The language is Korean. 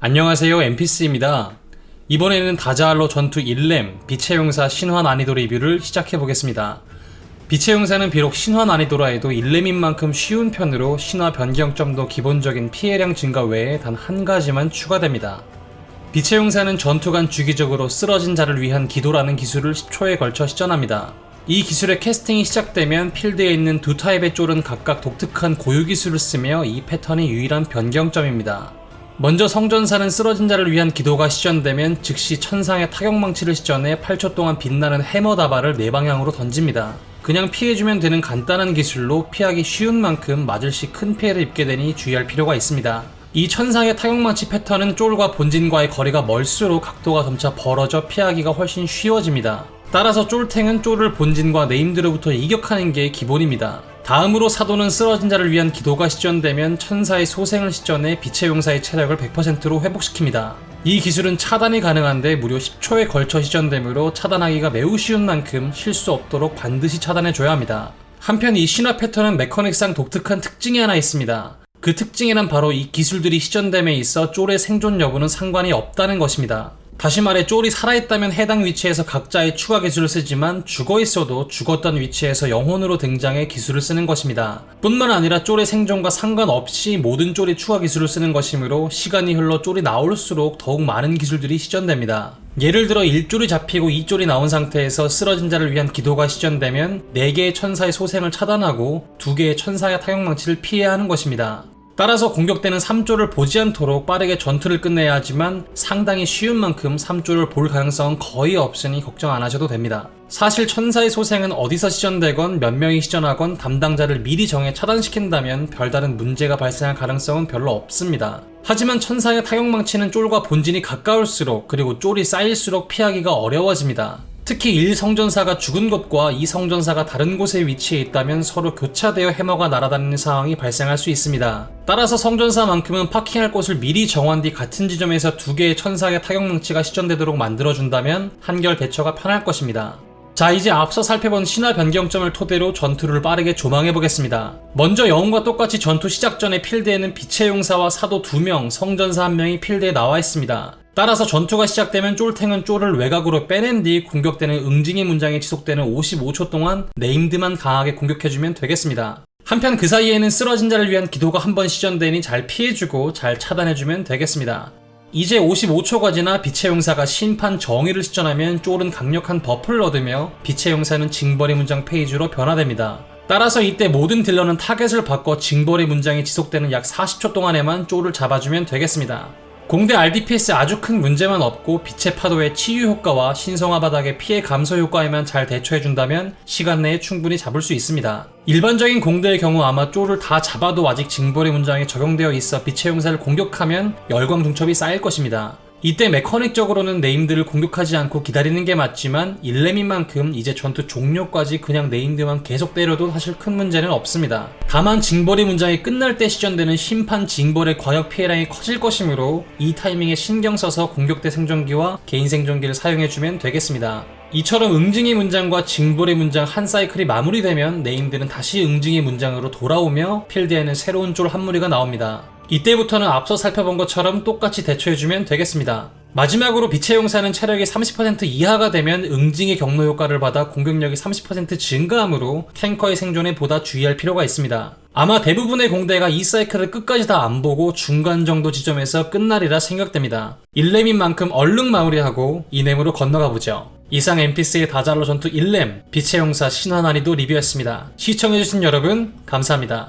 안녕하세요 엠피스입니다. 이번에는 다자알로 전투 1렘 빛의 용사 신화 난이도 리뷰를 시작해 보겠습니다. 빛의 용사는 비록 신화 난이도라 해도 1렘인 만큼 쉬운 편으로 신화 변경점도 기본적인 피해량 증가 외에 단 한 가지만 추가됩니다. 빛의 용사는 전투 간 주기적으로 쓰러진 자를 위한 기도라는 기술을 10초에 걸쳐 시전합니다. 이 기술의 캐스팅이 시작되면 필드에 있는 두 타입의 쫄은 각각 독특한 고유 기술을 쓰며 이 패턴이 유일한 변경점입니다. 먼저 성전사는 쓰러진 자를 위한 기도가 시전되면 즉시 천상의 타격망치를 시전해 8초 동안 빛나는 해머 다발을 네 방향으로 던집니다. 그냥 피해주면 되는 간단한 기술로 피하기 쉬운 만큼 맞을 시 큰 피해를 입게 되니 주의할 필요가 있습니다. 이 천상의 타격망치 패턴은 쫄과 본진과의 거리가 멀수록 각도가 점차 벌어져 피하기가 훨씬 쉬워집니다. 따라서 쫄탱은 쫄을 본진과 네임드로부터 이격하는 게 기본입니다. 다음으로 사도는 쓰러진 자를 위한 기도가 시전되면 천사의 소생을 시전해 빛의 용사의 체력을 100%로 회복시킵니다. 이 기술은 차단이 가능한데 무려 10초에 걸쳐 시전되므로 차단하기가 매우 쉬운 만큼 실수 없도록 반드시 차단해줘야 합니다. 한편 이 신화 패턴은 메커닉상 독특한 특징이 하나 있습니다. 그 특징에는 바로 이 기술들이 시전됨에 있어 쫄의 생존 여부는 상관이 없다는 것입니다. 다시 말해 쫄이 살아있다면 해당 위치에서 각자의 추가 기술을 쓰지만 죽어 있어도 죽었던 위치에서 영혼으로 등장해 기술을 쓰는 것입니다. 뿐만 아니라 쫄의 생존과 상관없이 모든 쫄이 추가 기술을 쓰는 것이므로 시간이 흘러 쫄이 나올수록 더욱 많은 기술들이 시전됩니다. 예를 들어 1쫄이 잡히고 2쫄이 나온 상태에서 쓰러진 자를 위한 기도가 시전되면 4개의 천사의 소생을 차단하고 2개의 천사의 타격망치를 피해야 하는 것입니다. 따라서 공격되는 3조를 보지 않도록 빠르게 전투를 끝내야 하지만 상당히 쉬운 만큼 3조를 볼 가능성은 거의 없으니 걱정 안 하셔도 됩니다. 사실 천사의 소생은 어디서 시전되건 몇 명이 시전하건 담당자를 미리 정해 차단시킨다면 별다른 문제가 발생할 가능성은 별로 없습니다. 하지만 천사의 타격망치는 쫄과 본진이 가까울수록 그리고 쫄이 쌓일수록 피하기가 어려워집니다. 특히 1성전사가 죽은 곳과 2성전사가 다른 곳에 위치해 있다면 서로 교차되어 해머가 날아다니는 상황이 발생할 수 있습니다. 따라서 성전사만큼은 파킹할 곳을 미리 정한 뒤 같은 지점에서 두 개의 천사의 타격망치가 시전되도록 만들어준다면 한결 대처가 편할 것입니다. 자 이제 앞서 살펴본 신화 변경점을 토대로 전투를 빠르게 조망해보겠습니다. 먼저 영웅과 똑같이 전투 시작 전에 필드에는 빛의 용사와 사도 2명, 성전사 1명이 필드에 나와 있습니다. 따라서 전투가 시작되면 쫄탱은 쫄을 외곽으로 빼낸 뒤 공격되는 응징의 문장이 지속되는 55초 동안 네임드만 강하게 공격해주면 되겠습니다. 한편 그 사이에는 쓰러진 자를 위한 기도가 한 번 시전되니 잘 피해주고 잘 차단해주면 되겠습니다. 이제 55초가 지나 빛의 용사가 심판 정의를 시전하면 쫄은 강력한 버프를 얻으며 빛의 용사는 징벌의 문장 페이지로 변화됩니다. 따라서 이때 모든 딜러는 타겟을 바꿔 징벌의 문장이 지속되는 약 40초 동안에만 쫄을 잡아주면 되겠습니다. 공대 RDPS 아주 큰 문제만 없고 빛의 파도의 치유 효과와 신성화 바닥의 피해 감소 효과에만 잘 대처해준다면 시간 내에 충분히 잡을 수 있습니다. 일반적인 공대의 경우 아마 쫄을 다 잡아도 아직 징벌의 문장이 적용되어 있어 빛의 용사를 공격하면 열광 중첩이 쌓일 것입니다. 이때 메커닉적으로는 네임드를 공격하지 않고 기다리는 게 맞지만 1렘인 만큼 이제 전투 종료까지 그냥 네임드만 계속 때려도 사실 큰 문제는 없습니다. 다만 징벌의 문장이 끝날 때 시전되는 심판 징벌의 과역 피해량이 커질 것이므로 이 타이밍에 신경 써서 공격대 생존기와 개인 생존기를 사용해주면 되겠습니다. 이처럼 응징의 문장과 징벌의 문장 한 사이클이 마무리되면 네임드는 다시 응징의 문장으로 돌아오며 필드에는 새로운 쫄 한 무리가 나옵니다. 이때부터는 앞서 살펴본 것처럼 똑같이 대처해주면 되겠습니다. 마지막으로 빛의 용사는 체력이 30% 이하가 되면 응징의 경로 효과를 받아 공격력이 30% 증가하므로 탱커의 생존에 보다 주의할 필요가 있습니다. 아마 대부분의 공대가 이 사이클을 끝까지 다 안 보고 중간 정도 지점에서 끝날이라 생각됩니다. 1렘인 만큼 얼른 마무리하고 이렘으로 건너가 보죠. 이상 NPC의 다잘로 전투 1렘 빛의 용사 신화 난이도 리뷰였습니다. 시청해주신 여러분 감사합니다.